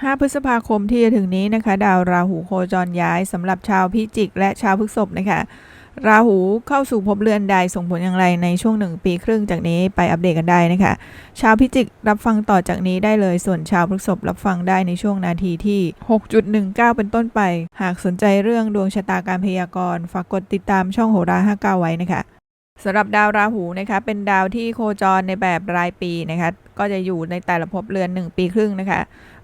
5 พฤษภาคมที่จะถึงนี้นะคะ ดาวราหูโคจรย้ายสำหรับชาวพิจิก และชาวพฤษภนะคะ ราหูเข้าสู่ภพเรือนใดส่งผลอย่างไรในช่วงหนึ่งปีครึ่งจากนี้ไปอัปเดตกันได้นะคะ ชาวพิจิกรับฟังต่อจากนี้ได้เลยส่วนชาวพฤษภรับฟังได้ในช่วงนาทีที่ 6.19 เป็นต้นไป หากสนใจเรื่องดวงชะตาการพยากรณ์ฝากกดติดตามช่องโหรา59ไว้นะคะ สำหรับดาวราหูนะคะเป็นดาวที่โคจรในแบบรายปีนะคะก็จะอยู่ในแต่ละภพเรือน 1 ปีครึ่งนะคะ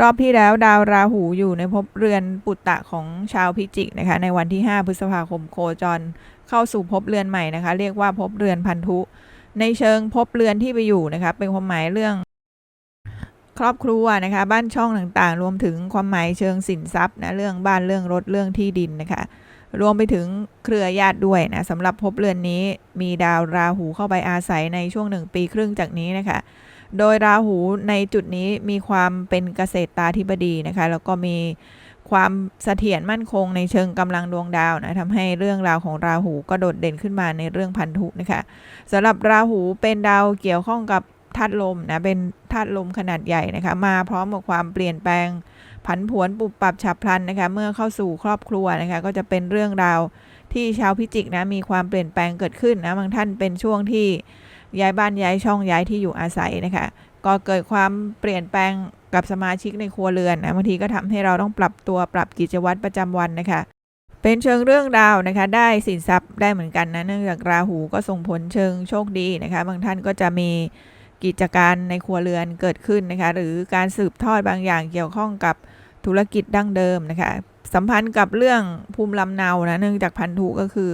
รอบที่แล้วดาวราหูอยู่ในภพเรือนปุตตะของชาวพิจิกนะคะในวันที่ 5 พฤษภาคมโคจรเข้าสู่ภพเรือนใหม่นะคะ เรียกว่าภพเรือนพันธุ ในเชิงภพเรือนที่ไปอยู่นะคะเป็นความหมายเรื่อง ครอบครัวนะคะบ้านช่องต่างๆ รวมถึงความหมายเชิงสินทรัพย์นะเรื่องบ้านเรื่องรถเรื่องที่ดินนะคะ รวมไปถึงเครือญาติด้วยนะสำหรับภพเรือนนี้มีดาวราหูเข้าไปอาศัยในช่วงหนึ่งปีครึ่งจากนี้นะคะ โดยราหูในจุดนี้มีความเป็นเกษตรตาธิบดีนะคะ แล้วก็มีความเสถียรมั่นคงในเชิงกำลังดวงดาวนะทำให้เรื่องราวของราหูก็โดดเด่นขึ้นมาในเรื่องพันธุนะคะสำหรับราหูเป็นดาวเกี่ยวข้องกับ ธาตุลมนะเป็นธาตุลมขนาดใหญ่นะคะ มาพร้อมกับความเปลี่ยนแปลงผันผวนปุบปรับฉับพลันนะคะ เมื่อเข้าสู่ครอบครัวนะคะ ก็จะเป็นเรื่องราวที่ชาวพิจิกนะมีความเปลี่ยนแปลงเกิดขึ้นนะบางท่านเป็นช่วงที่ย้ายบ้านย้ายช่องย้ายที่อยู่อาศัยนะคะ ก็เกิดความเปลี่ยนแปลงกับสมาชิกในครัวเรือนนะบางทีก็ทำให้เราต้องปรับตัวปรับกิจวัตรประจำวันนะคะ เป็นเชิงเรื่องราวนะคะ ได้สินทรัพย์ได้เหมือนกันนะเนื่องจากราหูก็ส่งผลเชิงโชคดีนะคะ บางท่านก็จะมี กิจการในครัวเรือนเกิดขึ้นนะคะหรือการสืบทอดบางอย่างเกี่ยวข้องกับธุรกิจดั้งเดิมนะคะสัมพันธ์กับเรื่องภูมิลำเนานะเนื่องจากพันธุก็คือ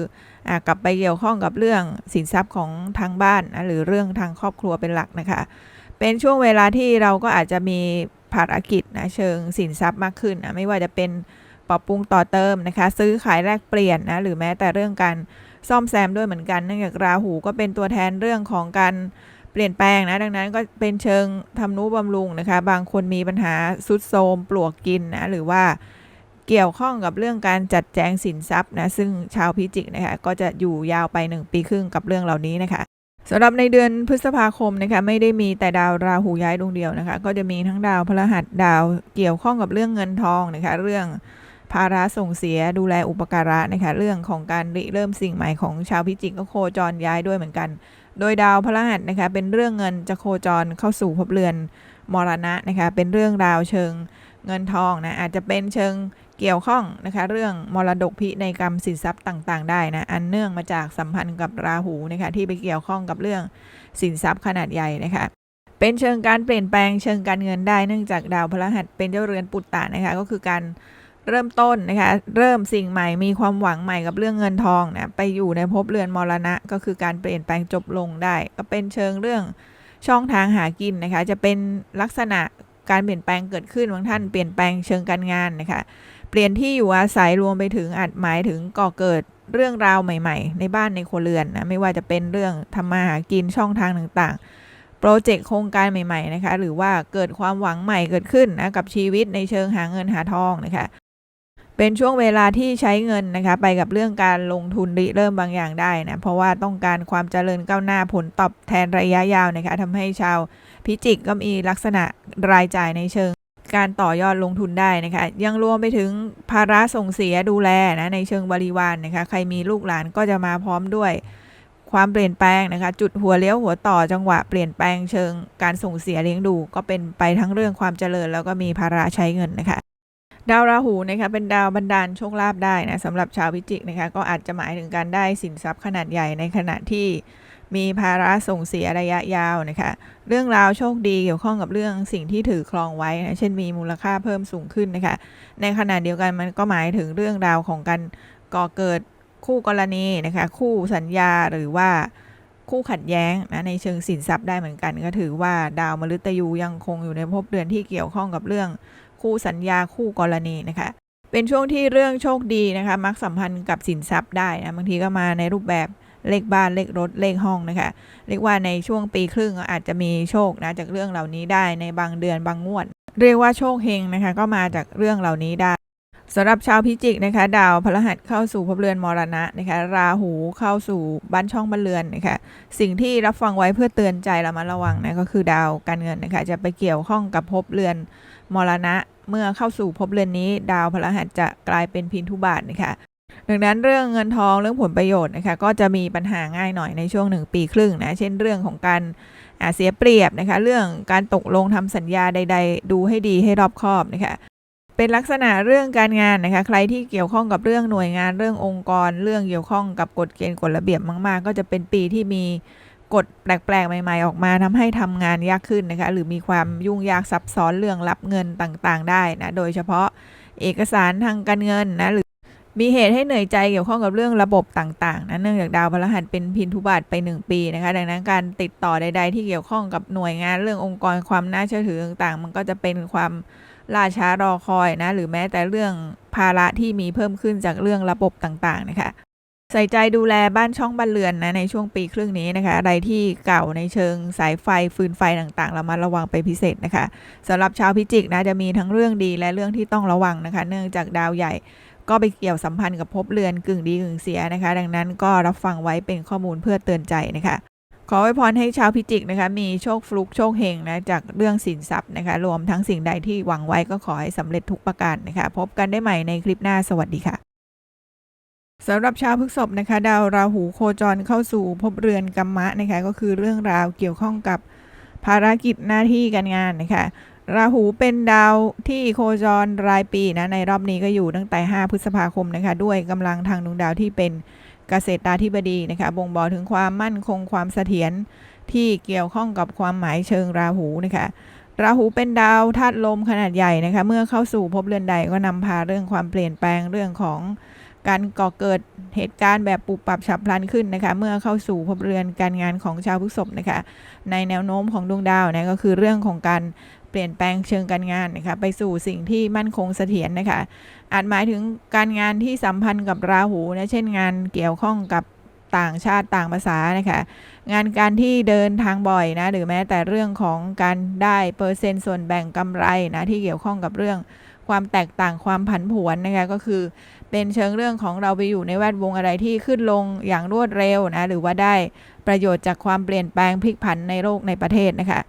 อากลับไปเกี่ยวข้องกับเรื่องสินทรัพย์ของทางบ้านนะหรือเรื่องทางครอบครัวเป็นหลักนะคะ เป็นช่วงเวลาที่เราก็อาจจะมีภารกิจนะเชิงสินทรัพย์มากขึ้นนะไม่ว่าจะเป็นปรับปรุงต่อเติมนะคะ ซื้อขายแลกเปลี่ยนนะหรือแม้แต่เรื่องการซ่อมแซมด้วยเหมือนกันเนื่องจากราหูก็เป็นตัวแทนเรื่องของการ เปลี่ยนแปลงนะ ดังนั้นก็เป็นเชิงทำนุบำรุงนะคะ บางคนมีปัญหาสุดโทรมปลวกกินนะ หรือว่าเกี่ยวข้องกับเรื่องการจัดแจงสินทรัพย์นะ ซึ่งชาวพิจิกนะคะก็จะอยู่ยาวไป 1 ปีครึ่งกับเรื่องเหล่านี้นะคะสำหรับในเดือนพฤษภาคมนะคะไม่ได้มีแต่ดาวราหูย้ายดวงเดียวนะคะ ก็จะมีทั้งดาวพฤหัสดาวเกี่ยวข้องกับเรื่องเงินทองนะคะ เรื่องภาระส่งเสียดูแลอุปการะนะคะ เรื่องของการริเริ่มสิ่งใหม่ของชาวพิจิกก็โคจรย้ายด้วยเหมือนกัน โดยดาวพฤหัสนะคะเป็นเรื่องเงินจะโคจรเข้าสู่ภพเรือนมรณะนะคะเป็นเรื่องราวเชิงเงินทองนะอาจจะเป็นเชิงเกี่ยวข้องนะคะเรื่องมรดกพิในกรรมสินทรัพย์ต่าง ๆ ได้นะอันเนื่องมาจากสัมพันธ์กับราหูนะคะที่ไปเกี่ยวข้องกับเรื่องสินทรัพย์ขนาดใหญ่นะคะเป็นเชิงการเปลี่ยนแปลงเชิงการเงินได้เนื่องจากดาวพฤหัสเป็นเจ้าเรือนปุตตะนะคะก็คือการ เริ่มต้นนะคะ เริ่มสิ่งใหม่มีความหวังใหม่กับเรื่องเงินทองนะไปอยู่ในภพเรือนมรณะ ก็คือการเปลี่ยนแปลงจบลงได้ ก็เป็นเชิงเรื่องช่องทางหากินนะคะ จะเป็นลักษณะการเปลี่ยนแปลงเกิดขึ้นบางท่านเปลี่ยนแปลงเชิงการงานนะคะ เปลี่ยนที่อยู่อาศัยรวมไปถึงอาจหมายถึงก่อเกิดเรื่องราวใหม่ ๆ ในบ้านในครัวเรือนนะไม่ว่าจะเป็นเรื่องทำมาหากินช่องทางต่างๆ โปรเจกต์โครงการใหม่ ๆ นะคะ หรือว่าเกิดความหวังใหม่เกิดขึ้นนะกับชีวิตในเชิงหาเงินหาทองนะคะ เป็นช่วงเวลาที่ใช้เงินนะคะ ไปกับเรื่องการลงทุนริเริ่มบางอย่างได้นะ เพราะว่าต้องการความเจริญก้าวหน้าผลตอบแทนระยะยาวนะคะทำให้ชาวพิจิกก็มีลักษณะรายจ่ายในเชิงการต่อยอดลงทุนได้นะคะ ยังรวมไปถึงภาระส่งเสียดูแลนะในเชิงบริวารนนะคะ ใครมีลูกหลานก็จะมาพร้อมด้วยความเปลี่ยนแปลงนะคะ จุดหัวเลี้ยวหัวต่อจังหวะเปลี่ยนแปลงเชิงการส่งเสียเลี้ยงดู ก็เป็นไปทั้งเรื่องความเจริญ แล้วก็มีภาระใช้เงินนะคะ ดาวราหูนะคะเป็นดาวบันดาลโชคลาภได้นะสำหรับชาวพิจิกนะคะก็อาจจะหมายถึงการได้สินทรัพย์ขนาดใหญ่ในขณะที่มีภาระส่งเสียระยะยาวนะคะเรื่องราวโชคดีเกี่ยวข้องกับเรื่องสิ่งที่ถือครองไว้นะเช่นมีมูลค่าเพิ่มสูงขึ้นนะคะในขณะเดียวกันมันก็หมายถึงเรื่องราวของการก่อเกิดคู่กรณีนะคะคู่สัญญาหรือว่าคู่ขัดแย้งนะในเชิงสินทรัพย์ได้เหมือนกัน ก็ถือว่าดาวมฤตยูยังคงอยู่ในภพเดือนที่เกี่ยวข้องกับเรื่อง คู่สัญญาคู่กรณีนะคะ เป็นช่วงที่เรื่องโชคดีนะคะ มักสัมพันธ์กับสินทรัพย์ได้นะบางทีก็มาในรูปแบบเลขบ้านเลขรถเลขห้องนะคะ เรียกว่าในช่วงปีครึ่งอาจจะมีโชคนะจากเรื่องเหล่านี้ได้ในบางเดือนบางงวด เรียกว่าโชคเฮงนะคะ ก็มาจากเรื่องเหล่านี้ได้สำหรับชาวพิจิกนะคะ ดาวพฤหัสเข้าสู่ภพเรือนมรณะนะคะ ราหูเข้าสู่บ้านช่องบ้านเรือนนะคะ สิ่งที่รับฟังไว้เพื่อเตือนใจเรามาระวังนะก็คือดาวการเงินนะคะ จะไปเกี่ยวข้องกับภพเรือนมรณะ เมื่อเข้าสู่ภพเรือนนี้ ดาวพฤหัสจะกลายเป็นพินทุบาทนะคะดังนั้นเรื่องเงินทองเรื่องผลประโยชน์นะคะก็จะมีปัญหาง่ายหน่อยในช่วงหนึ่งปีครึ่งนะเช่นเรื่องของการอาเสียเปรียบนะคะเรื่องการตกลงทำสัญญาใด ๆ ดูให้ดีให้รอบคอบนะคะเป็นลักษณะเรื่องการงานนะคะใครที่เกี่ยวข้องกับเรื่องหน่วยงานเรื่ององค์กร เรื่องเกี่ยวข้องกับกฎเกณฑ์กฎระเบียบมาก ๆ ก็จะเป็นปีที่มี กฎแปลกๆ ใหม่ๆ ออกมาทำให้ทำงานยากขึ้นนะคะ หรือมีความยุ่งยากซับซ้อนเรื่องรับเงินต่างๆ ได้นะ โดยเฉพาะเอกสารทางการเงินนะหรือมีเหตุให้เหนื่อยใจเกี่ยวข้องกับเรื่องระบบต่างๆนะเนื่องจากดาวพฤหัสเป็นพินทุบาทไป 1 ปีนะคะ ดังนั้นการติดต่อใด ๆ ที่เกี่ยวข้องกับหน่วยงานเรื่ององค์กรความน่าเชื่อถือต่างๆ มันก็จะเป็นความล่าช้ารอคอยนะ หรือแม้แต่เรื่องภาระที่มีเพิ่มขึ้นจากเรื่องระบบต่างๆนะคะ ใส่ใจดูแลบ้านช่องบ้านเรือนนะในช่วงปีครึ่งนี้นะคะ อะไรที่เก่าในเชิงสายไฟฟืนไฟต่างๆ เรามาระวังไปพิเศษนะคะสำหรับชาวพิจิกนะจะมีทั้งเรื่องดีและเรื่องที่ต้องระวังนะคะ เนื่องจากดาวใหญ่ก็ไปเกี่ยวสัมพันธ์กับภพเรือนกึ่งดีกึ่งเสียนะคะ ดังนั้นก็รับฟังไว้เป็นข้อมูลเพื่อเตือนใจนะคะ ขอไว้พรให้ชาวพิจิกนะคะ มีโชคฟลุกโชคเฮงนะจากเรื่องสินทรัพย์นะคะ รวมทั้งสิ่งใดที่หวังไว้ก็ขอให้สำเร็จทุกประการนะคะ พบกันได้ใหม่ในคลิปหน้าสวัสดีค่ะ สำหรับชาวพฤกษภนะคะ ดาวราหูโคจรเข้าสู่ภพเรือนกัมมะนะคะ ก็คือเรื่องราวเกี่ยวข้องกับภารกิจหน้าที่การงานนะคะ ราหูเป็นดาวที่โคจรรายปีนะ ในรอบนี้ก็อยู่ตั้งแต่ 5 พฤษภาคมนะคะ ด้วยกำลังทางดวงดาวที่เป็นเกษตราธิบดีนะคะ บ่งบอกถึงความมั่นคงความเสถียรที่เกี่ยวข้องกับความหมายเชิงราหูนะคะราหูเป็นดาวธาตุลมขนาดใหญ่นะคะ เมื่อเข้าสู่ภพเรือนใดก็นำพาเรื่องความเปลี่ยนแปลงเรื่องของ การก่อเกิดเหตุการณ์แบบปุบปับฉับพลันขึ้นนะคะ เมื่อเข้าสู่ภพเรือนการงานของชาวพฤษภนะคะ ในแนวโน้มของดวงดาวนะก็คือเรื่องของการเปลี่ยนแปลงเชิงการงานนะคะ ไปสู่สิ่งที่มั่นคงเสถียรนะคะ อาจหมายถึงการงานที่สัมพันธ์กับราหูนะเช่นงานเกี่ยวข้องกับต่างชาติต่างภาษานะคะ งานการที่เดินทางบ่อยนะหรือแม้แต่เรื่องของการได้เปอร์เซ็นต์ส่วนแบ่งกำไรนะที่เกี่ยวข้องกับเรื่องความแตกต่างความผันผวนนะคะก็คือ เป็นเชิงเรื่องของเราไปอยู่ในแวดวงอะไรที่ขึ้นลงอย่างรวดเร็วนะหรือว่าได้ประโยชน์จากความเปลี่ยนแปลงพลิกผันในโลกในประเทศนะคะ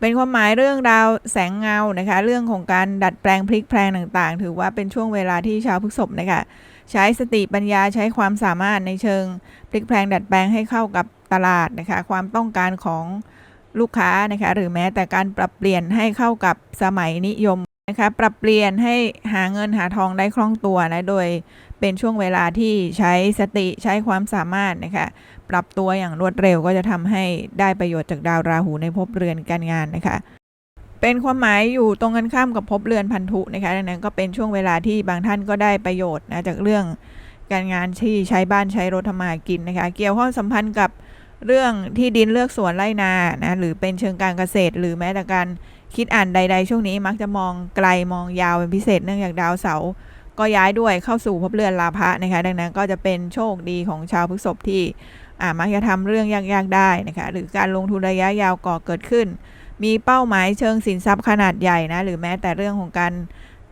เป็นความหมายเรื่องราวแสงเงานะคะ เรื่องของการดัดแปลงพลิกแปลงต่างๆ ถือว่าเป็นช่วงเวลาที่ชาวพฤษภนะคะใช้สติปัญญาใช้ความสามารถในเชิงพลิกแปลงดัดแปลงให้เข้ากับตลาดนะคะ ความต้องการของลูกค้านะคะหรือแม้แต่การปรับเปลี่ยนให้เข้ากับสมัยนิยม นะคะปรับเปลี่ยนให้หาเงินหาทองได้คล่องตัวนะโดยเป็นช่วงเวลาที่ใช้สติใช้ความสามารถนะคะปรับตัวอย่างรวดเร็วก็จะทำให้ได้ประโยชน์จากดาวราหูในภพเรือนการงานนะคะเป็นความหมายอยู่ตรงกันข้ามกับภพเรือนพันธุนะคะดังนั้นก็เป็นช่วงเวลาที่บางท่านก็ได้ประโยชน์นะจากเรื่องการงานที่ใช้บ้านใช้รถทำมาหากินนะคะเกี่ยวข้องสัมพันธ์กับเรื่องที่ดินเลือกสวนไร่นานะหรือเป็นเชิงการเกษตร หรือแม้แต่การ คิดอ่านใด ๆ ช่วงนี้มักจะมองไกลมองยาวเป็นพิเศษเนื่องจากดาวเสาร์ก็ย้ายด้วยเข้าสู่ภพเรือนลาภะนะคะ ดังนั้นก็จะเป็นโชคดีของชาวพฤษภที่มักจะทำเรื่องยากๆได้นะคะหรือการลงทุนระยะยาวก่อเกิดขึ้น มีเป้าหมายเชิงสินทรัพย์ขนาดใหญ่นะหรือแม้แต่เรื่องของการ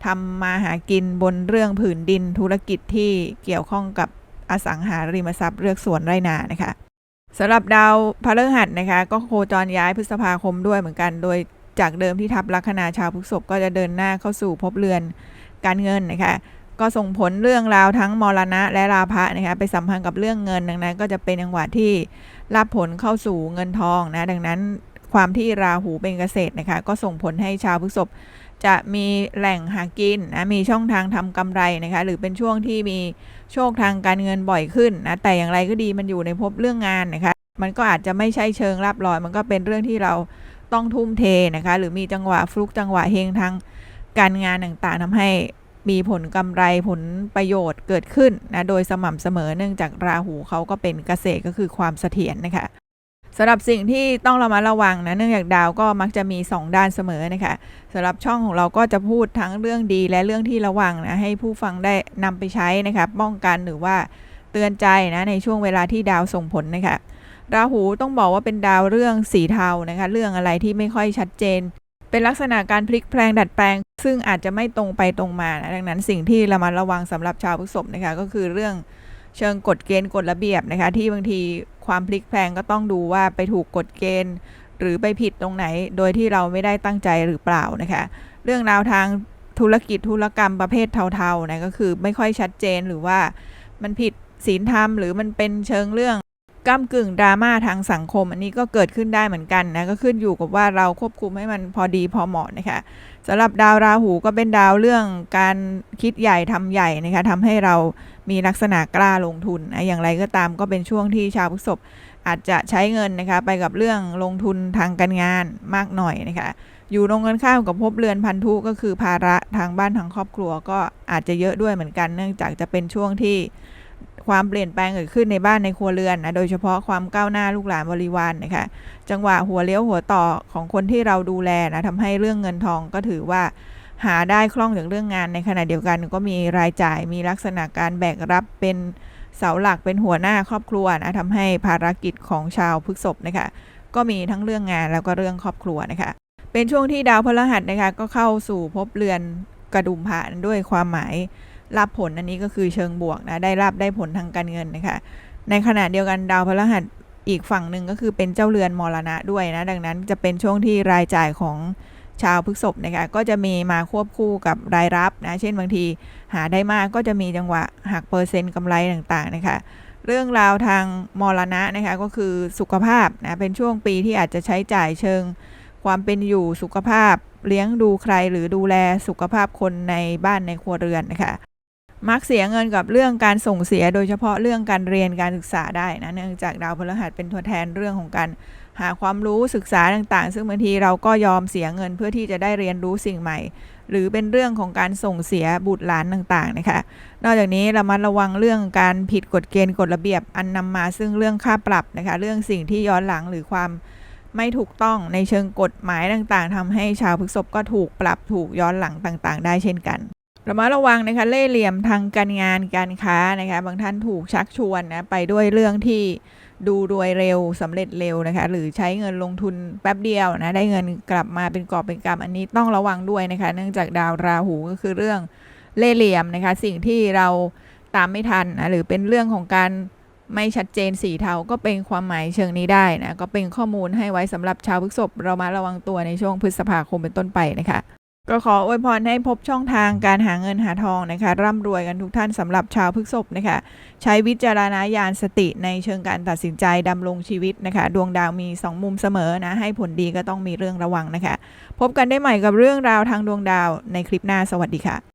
ทำมาหากินบนเรื่องผืนดินธุรกิจที่เกี่ยวข้องกับอสังหาริมทรัพย์เลือกสวนไรนานะคะสำหรับดาวพฤหัสนะคะ ก็โคจรย้ายพฤษภาคมด้วยเหมือนกัน โดย จากเดิมที่ทับลัคนาชาวพฤษภก็จะเดินหน้าเข้าสู่ภพเรือนการเงินนะคะก็ส่งผลเรื่องราวทั้งมรณะและราภะนะคะไปสัมพันธ์กับเรื่องเงินดังนั้น ก็จะเป็นจังหวะที่รับผลเข้าสู่เงินทองนะดังนั้นความที่ราหูเป็นเกษตรนะคะก็ส่งผลให้ชาวพฤษภจะมีแหล่งหากินนะมีช่องทางทำกำไรนะคะหรือเป็นช่วงที่มีโชคทางการเงินบ่อยขึ้นนะแต่อย่างไรก็ดีมันอยู่ในภพเรื่องงานนะคะมันก็อาจจะไม่ใช่เชิงรับรอย มันก็เป็นเรื่องที่เรา ต้องทุ่มเทนะคะ หรือมีจังหวะฟลุกจังหวะเฮงทางการงานต่างๆทำให้มีผลกำไรผลประโยชน์เกิดขึ้นนะโดยสม่ำเสมอเนื่องจากราหูเขาก็เป็นเกษตรก็คือความเสถียรนะคะสำหรับสิ่งที่ต้องเรามาระวังนะเนื่องจากดาวก็มักจะมี 2 ด้านเสมอนะคะสำหรับช่องของเราก็จะพูดทั้งเรื่องดีและเรื่องที่ระวังนะให้ผู้ฟังได้นำไปใช้นะคะป้องกันหรือว่าเตือนใจนะในช่วงเวลาที่ดาวส่งผลนะคะ ราหูต้องบอกว่าเป็นดาวเรื่องสีเทานะคะเรื่องอะไรที่ไม่ค่อยชัดเจน เป็นลักษณะการพลิกแปลงดัดแปลง ซึ่งอาจจะไม่ตรงไปตรงมานะดังนั้นสิ่งที่เรามาระวังสำหรับชาวพฤษภนะคะก็คือเรื่องเชิงกฎเกณฑ์กฎระเบียบนะคะที่บางทีความพลิกแปลงก็ต้องดูว่าไปถูกกฎเกณฑ์ หรือไปผิดตรงไหน โดยที่เราไม่ได้ตั้งใจหรือเปล่านะคะเรื่องราวทางธุรกิจธุรกรรมประเภทเทาๆนะก็คือไม่ค่อยชัดเจนหรือว่ามันผิดศีลธรรมหรือมันเป็นเชิงเรื่อง ก้ากึ่งดราม่าทางสังคม อันนี้ก็เกิดขึ้นได้เหมือนกันนะก็ขึ้นอยู่กับว่าเราควบคุมให้มันพอดีพอเหมาะนะคะสำหรับดาวราหูก็เป็นดาวเรื่องการคิดใหญ่ทำใหญ่นะคะทำให้เรามีลักษณะกล้าลงทุนนะอย่างไรก็ตามก็เป็นช่วงที่ชาวพฤษภอาจจะใช้เงินนะคะไปกับเรื่องลงทุนทางการงานมากหน่อยนะคะอยู่ตรงกันข้ามกับภพเรือนพันธุก็คือภาระทางบ้านทางครอบครัวก็อาจจะเยอะด้วยเหมือนกัน เนื่องจากจะเป็นช่วงที่ ความเปลี่ยนแปลงเกิดขึ้นในบ้านในครัวเรือนนะโดยเฉพาะความก้าวหน้าลูกหลานบริวารนนะคะจังหวะหัวเลี้ยวหัวต่อของคนที่เราดูแลนะทำให้เรื่องเงินทองก็ถือว่าหาได้คล่องจากเรื่องงานในขณะเดียวกันก็มีรายจ่ายมีลักษณะการแบกรับเป็นเสาหลักเป็นหัวหน้าครอบครัวนะทำให้ภารกิจของชาวพฤษภนะคะก็มีทั้งเรื่องงานแล้วก็เรื่องครอบครัวนะคะเป็นช่วงที่ดาวพฤหัสนะคะก็เข้าสู่ภพเรือนกระดุมผ่านด้วยความหมาย รับผลอันนี้ก็คือเชิงบวกนะได้รับได้ผลทางการเงินนะคะในขณะเดียวกันดาวพฤหัสอีกฝั่งหนึ่งก็คือเป็นเจ้าเรือนมรณะด้วยนะดังนั้นจะเป็นช่วงที่รายจ่ายของชาวพฤษภนะคะก็จะมีมาควบคู่กับรายรับนะเช่นบางทีหาได้มากก็จะมีจังหวะหักเปอร์เซ็นต์กำไรต่างๆนะคะเรื่องราวทางมรณะนะคะก็คือสุขภาพนะเป็นช่วงปีที่อาจจะใช้จ่ายเชิง ความเป็นอยู่สุขภาพเลี้ยงดูใครหรือดูแลสุขภาพคนในบ้านในครัวเรือนนะคะ มักเสียเงินกับเรื่องการส่งเสียโดยเฉพาะเรื่องการเรียนการศึกษาได้นะเนื่องจากดาวพฤหัสเป็นตัวแทนเรื่องของการหาความรู้ศึกษาต่างๆ ซึ่งบางทีเราก็ยอมเสียเงินเพื่อที่จะได้เรียนรู้สิ่งใหม่ หรือเป็นเรื่องของการส่งเสียบุตรหลานต่างๆนะคะ นอกจากนี้เรามาระวังเรื่องการผิดกฎเกณฑ์กฎระเบียบอันนำมาซึ่งเรื่องค่าปรับนะคะ เรื่องสิ่งที่ย้อนหลังหรือความไม่ถูกต้องในเชิงกฎหมายต่างๆทำให้ชาวพฤษภก็ถูกปรับถูกย้อนหลังต่างๆ ได้เช่นกัน รามาระวังนะคะเล่เหลี่ยมทางการงานการค้านะคะบางท่านถูกชักชวนนะไปด้วยเรื่องที่ดูรวยเร็วสำเร็จเร็วนะคะหรือใช้เงินลงทุนแป๊บเดียวนะได้เงินกลับมาเป็นกอบเป็นกำอันนี้ต้องระวังด้วยนะคะ เนื่องจากดาวราหูก็คือเรื่องเล่เหลี่ยมนะคะ สิ่งที่เราตามไม่ทันนะหรือเป็นเรื่องของการไม่ชัดเจนสีเทาก็เป็นความหมายเชิงนี้ได้นะก็เป็นข้อมูลให้ไว้สำหรับชาวพฤษภเรามาระวังตัวในช่วงพฤษภาคมเป็นต้นไปนะคะ ก็ขออวยพรให้พบช่องทางการหาเงินหาทองนะคะ ร่ำรวยกันทุกท่านสำหรับชาวพฤกษบนะคะ ใช้วิจารณญาณสติในเชิงการตัดสินใจดำรงชีวิตนะคะ ดวงดาวมี 2 มุมเสมอนะ ให้ผลดีก็ต้องมีเรื่องระวังนะคะ พบกันได้ใหม่กับเรื่องราวทางดวงดาวในคลิปหน้าสวัสดีค่ะ